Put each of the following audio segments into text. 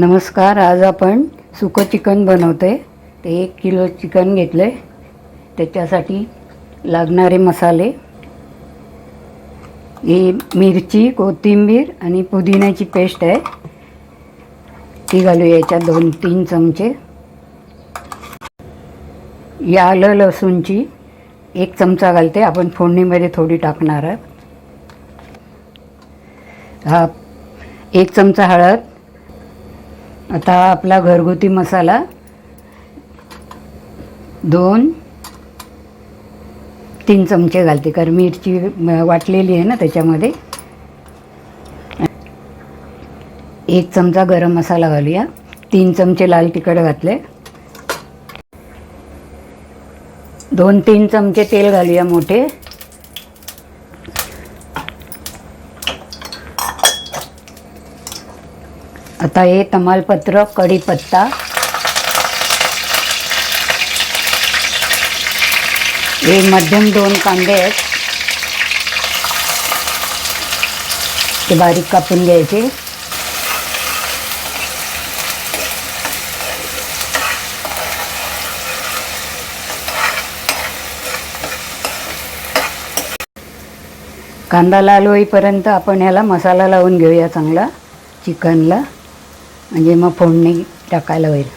नमस्कार आज आपण सुकं चिकन बनवते ते एक किलो चिकन घेतलं आहे त्याच्यासाठी लागणारे मसाले. ही मिरची कोथिंबीर आणि पुदिन्याची पेस्ट आहे. ती घालूया याच्यात दोन तीन चमचे. या आलं लसूणची एक चमचा घालते. आपण फोडणीमध्ये थोडी टाकणार आहोत. हा एक चमचा हळद. आता आपला घरगुती मसाला. दोन तीन चमचे घालते कारण मिरची वाटलेली आहे ना त्याच्यामध्ये. एक चमचा गरम मसाला घालूया. तीन चमचे लाल तिखट घातले. दोन तीन चमचे तेल घालूया मोठे. आता हे तमालपत्र कढीपत्ता. हे मध्यम दोन कांदे आहेत. ते बारीक कापून घ्यायचे. कांदा लाल होईपर्यंत आपण ह्याला मसाला लावून घेऊया चांगला चिकनला. म्हणजे मग फोडणी टाकायला होईल.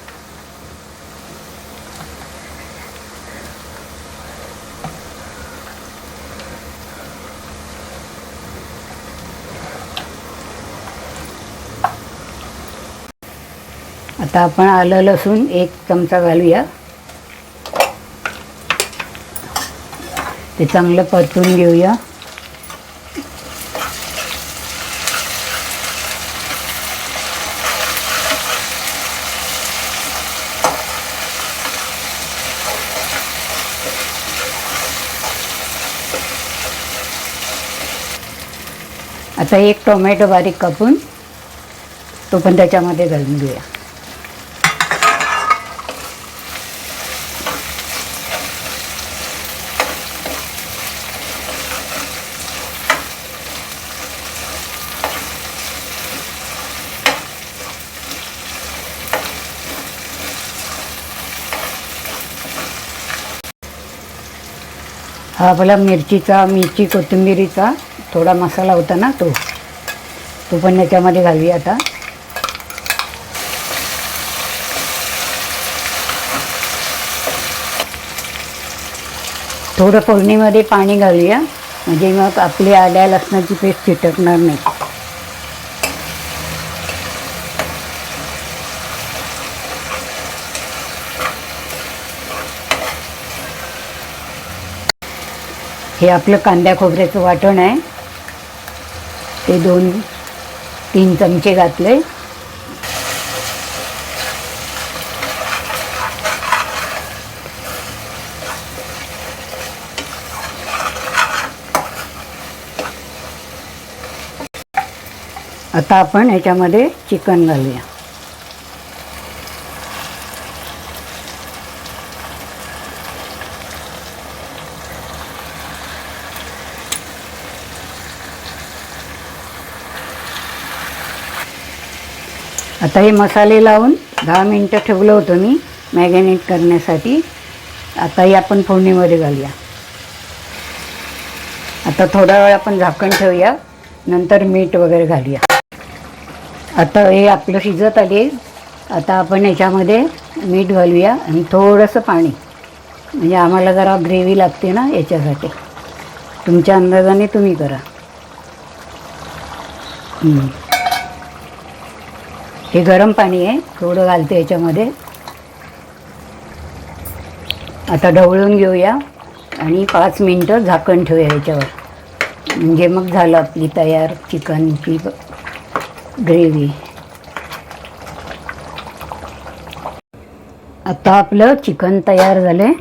आता आपण आलं लसूण एक चमचा घालूया. ते चांगलं परतून घेऊया. आता एक टोमॅटो बारीक कापून तो पण त्याच्यामध्ये घालून घेऊया. हा आपला मिरचीचा मिरची कोथिंबिरीचा थोडा मसाला होता ना तो. तो पण याच्यामध्ये घालूया आता. थोडं फोडणीमध्ये पाणी घालूया. म्हणजे मग आपली आल्या लसणाची पेस्ट चिटकणार नाही. हे आपलं कांद्या खोबऱ्याचं वाटण आहे. ते दोन तीन चमचे घातले. आता आपण ह्याच्यामध्ये चिकन घालूया. आता हे मसाले लावून दहा मिनटं ठेवलं होतं मी मॅगनेट करण्यासाठी. आता हे आपण फोडणीमध्ये घालूया. आता थोडा वेळ आपण झाकण ठेवूया. नंतर मीठ वगैरे घालूया. आता हे आपलं शिजत आले. आता आपण याच्यामध्ये मीठ घालूया आणि थोडंसं पाणी. म्हणजे आम्हाला जरा ग्रेव्ही लागते ना याच्यासाठी. तुमच्या अंदाजाने तुम्ही करा. हे गरम पाणी आहे थोडं घालते याच्यामध्ये. आता ढवळून घेऊया आणि पाच मिनटं झाकण ठेवूया याच्यावर. म्हणजे मग झालं आपली तयार चिकनची ग्रेव्ही. आता आपलं चिकन तयार झालं आहे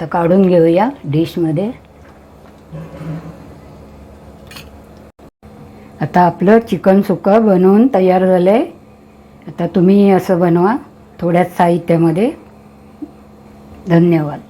तर काढून घेऊया डिशमध्ये. आता आपलं चिकन सुकं बनवून तयार झालं आहे आता तुम्ही असं बनवा थोड्याच साहित्यामध्ये. धन्यवाद.